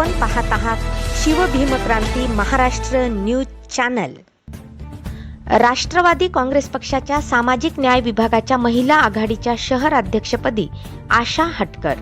आपण पाहत आहात शिवभीमक्रांती महाराष्ट्र न्यूज चॅनल. राष्ट्रवादी काँग्रेस पक्षाच्या सामाजिक न्याय विभागाच्या महिला आघाडीच्या शहर अध्यक्षपदी आशा हटकर.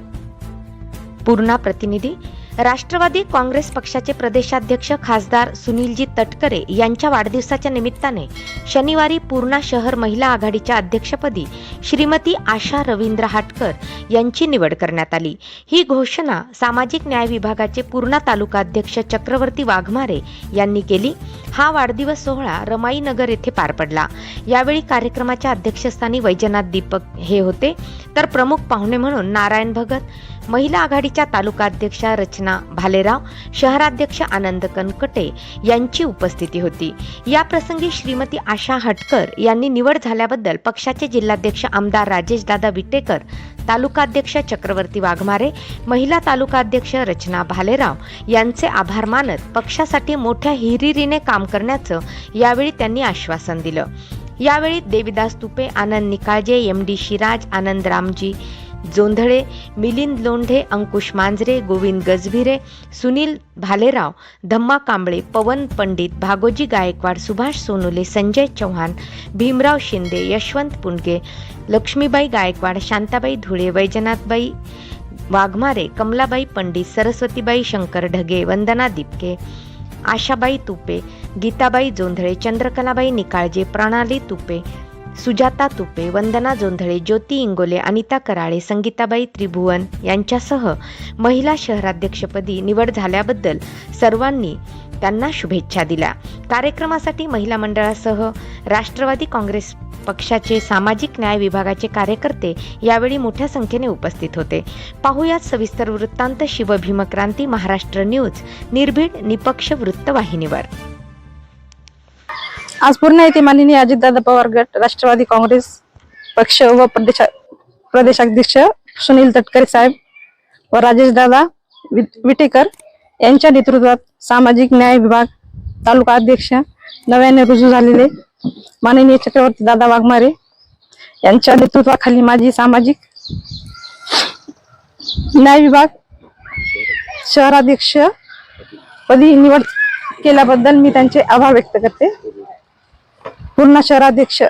पूर्णा प्रतिनिधी राष्ट्रवादी काँग्रेस पक्षाचे प्रदेशाध्यक्ष खासदार सुनीलजी तटकरे यांच्या वाढदिवसाच्या निमित्ताने शनिवारी पूर्णा शहर महिला आघाडीच्या अध्यक्षपदी श्रीमती आशा रवींद्र हाटकर यांची निवड करण्यात आली. ही घोषणा सामाजिक न्याय विभागाचे पूर्णा तालुका अध्यक्ष चक्रवर्ती वाघमारे यांनी केली. हा वाढदिवस सोहळा रमाईनगर येथे पार पडला. यावेळी कार्यक्रमाच्या अध्यक्षस्थानी वैजनाथ दीपक हे होते. तर प्रमुख पाहुणे म्हणून नारायण भगत महिला आघाडीच्या तालुकाध्यक्षा रचना भालेराव शहराध्यक्ष आनंद कनकटे यांची उपस्थिती होती. या प्रसंगी श्रीमती आशा हटकर यांनी निवड झाल्याबद्दल पक्षाचे जिल्हाध्यक्ष आमदार राजेशदादा विटेकर तालुकाध्यक्ष चक्रवर्ती वाघमारे महिला तालुकाध्यक्ष रचना भालेराव यांचे आभार मानत पक्षासाठी मोठ्या हिरिरीने काम करण्याचं यावेळी त्यांनी आश्वासन दिलं. यावेळी देविदास तुपे आनंद निकाळजे एम डी शिराज आनंद रामजी जोंधळे मिलिंद लोंढे अंकुश मांजरे गोविंद गजभिरे सुनील भालेराव धम्मा कांबळे पवन पंडित भागोजी गायकवाड सुभाष सोनुले संजय चव्हाण भीमराव शिंदे यशवंत पुंडगे लक्ष्मीबाई गायकवाड शांताबाई धुळे वैजनाथबाई वाघमारे कमलाबाई पंडित सरस्वतीबाई शंकर ढगे वंदना दिपके आशाबाई तुपे गीताबाई जोंधळे चंद्रकलाबाई निकाळजे प्रणाली तुपे सुजाता तुपे वंदना जोंधळे ज्योती इंगोले अनिता कराळे संगीताबाई त्रिभुवन यांच्यासह महिला शहराध्यक्षपदी निवड झाल्याबद्दल सर्वांनी त्यांना शुभेच्छा दिल्या. कार्यक्रमासाठी महिला मंडळासह राष्ट्रवादी काँग्रेस पक्षाचे सामाजिक न्याय विभागाचे कार्यकर्ते यावेळी मोठ्या संख्येने उपस्थित होते. पाहुयात सविस्तर वृत्तांत शिवभीमक्रांती महाराष्ट्र न्यूज निर्भीड निपक्ष वृत्तवाहिनीवर. आज पूर्ण येथे माननीय अजितदादा पवार गट राष्ट्रवादी काँग्रेस पक्ष व प्रदेशा प्रदेशाध्यक्ष सुनील तटकरे साहेब व राजेशदादा वि- विटेकर यांच्या नेतृत्वात सामाजिक न्याय विभाग तालुका अध्यक्ष नव्याने रुजू झालेले माननीय चक्रवर्ती दादा वाघमारे यांच्या नेतृत्वाखाली माझी सामाजिक न्याय विभाग शहराध्यक्ष पदी निवड केल्याबद्दल मी त्यांचे आभार व्यक्त करते. पूर्ण शहराध्यक्ष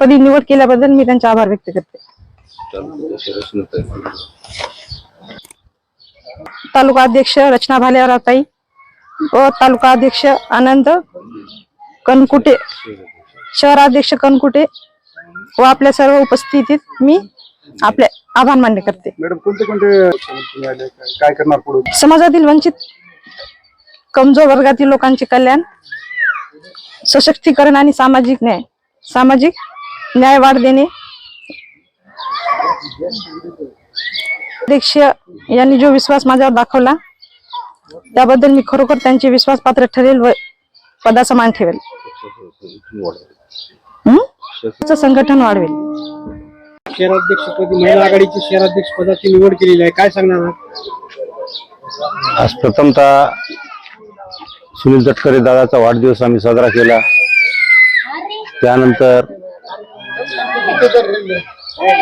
पदी निवड केल्याबद्दल मी त्यांचे आभार व्यक्त करते तालुका अध्यक्ष रचना भालेरावताई व तालुका अध्यक्ष आनंद कनकुटे शहराध्यक्ष कनकुटे व आपल्या सर्व उपस्थितीत मी आपले आभार मान्य करते मॅडम कोणते कोणते? काय- करणार समाजातील वंचित कमजोर वर्गातील लोकांचे कल्याण सशक्तीकरण आणि सामाजिक न्याय. सामाजिक न्याय वाढ देणे. अध्यक्ष यांनी जो विश्वास माझ्यावर दाखवला त्याबद्दल मी खरोखर त्यांचे विश्वास पात्र ठरेल व पदाचा मान ठेवेल संघटन वाढवेल. शहराध्यक्षपदी महिला आघाडीची शहराध्यक्ष पदाची निवड केलेली आहे. काय सांगणार? आहात? आज प्रथमतः सुनील तटकरे दादाचा वाढदिवस आम्ही साजरा केला. त्यानंतर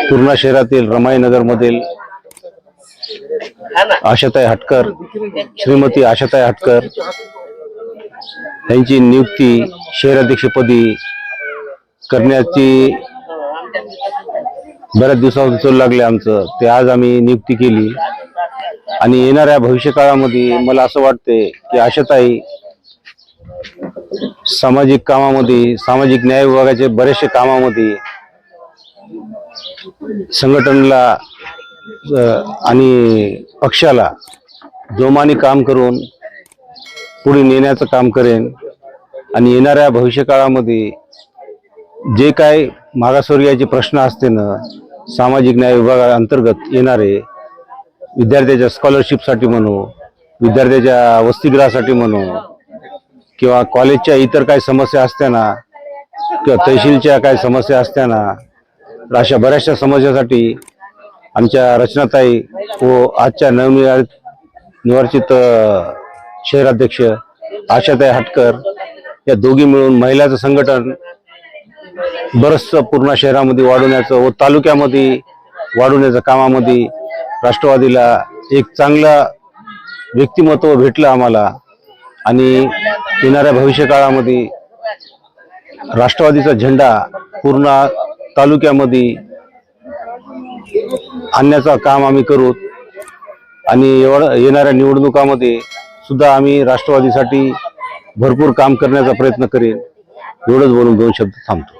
पूर्णा शहरातील रमाईनगरमधील आशाताई हटकर श्रीमती आशाताई हटकर यांची नियुक्ती शहराध्यक्षपदी करण्याची बऱ्याच दिवसापासून चालू लागले आमचं. ते आज आम्ही नियुक्ती केली. आणि येणाऱ्या भविष्य काळामध्ये मला असं वाटते की आशाताई सामाजिक कामामध्ये सामाजिक न्याय विभागाचे बरेचसे कामामध्ये संघटनेला आणि पक्षाला जोमाने काम करून पुढे नेण्याचं काम करेन. आणि येणाऱ्या भविष्य काळामध्ये जे काय मागासवर्गीयाचे प्रश्न असते ना सामाजिक न्याय विभागाअंतर्गत येणारे विद्यार्थ्याच्या स्कॉलरशिपसाठी म्हणू विद्यार्थ्याच्या वसतिगृहासाठी म्हणू किंवा कॉलेजच्या इतर काही समस्या असताना किंवा तहसीलच्या काही समस्या असताना अशा बऱ्याचशा समस्यासाठी आमच्या रचनाताई व आजच्या नवनिर्वाचित निवाचित शहराध्यक्ष आशाताई हटकर या दोघी मिळून महिलाचं संघटन बरंचसं पूर्ण शहरामध्ये वाढवण्याचं व तालुक्यामध्ये वाढवण्याचं कामामध्ये राष्ट्रवादीला एक चांगला व्यक्तिमत्व भेटलं आम्हाला. आणि येणाऱ्या भविष्यकाळामध्ये राष्ट्रवादीचा झेंडा पूर्ण तालुक्यामध्ये आणण्याचं काम आम्ही करू. आणि एवढं येणाऱ्या निवडणुकामध्ये सुद्धा आम्ही राष्ट्रवादीसाठी भरपूर काम करण्याचा प्रयत्न करेन. एवढंच बोलून दोन शब्द थांबतो.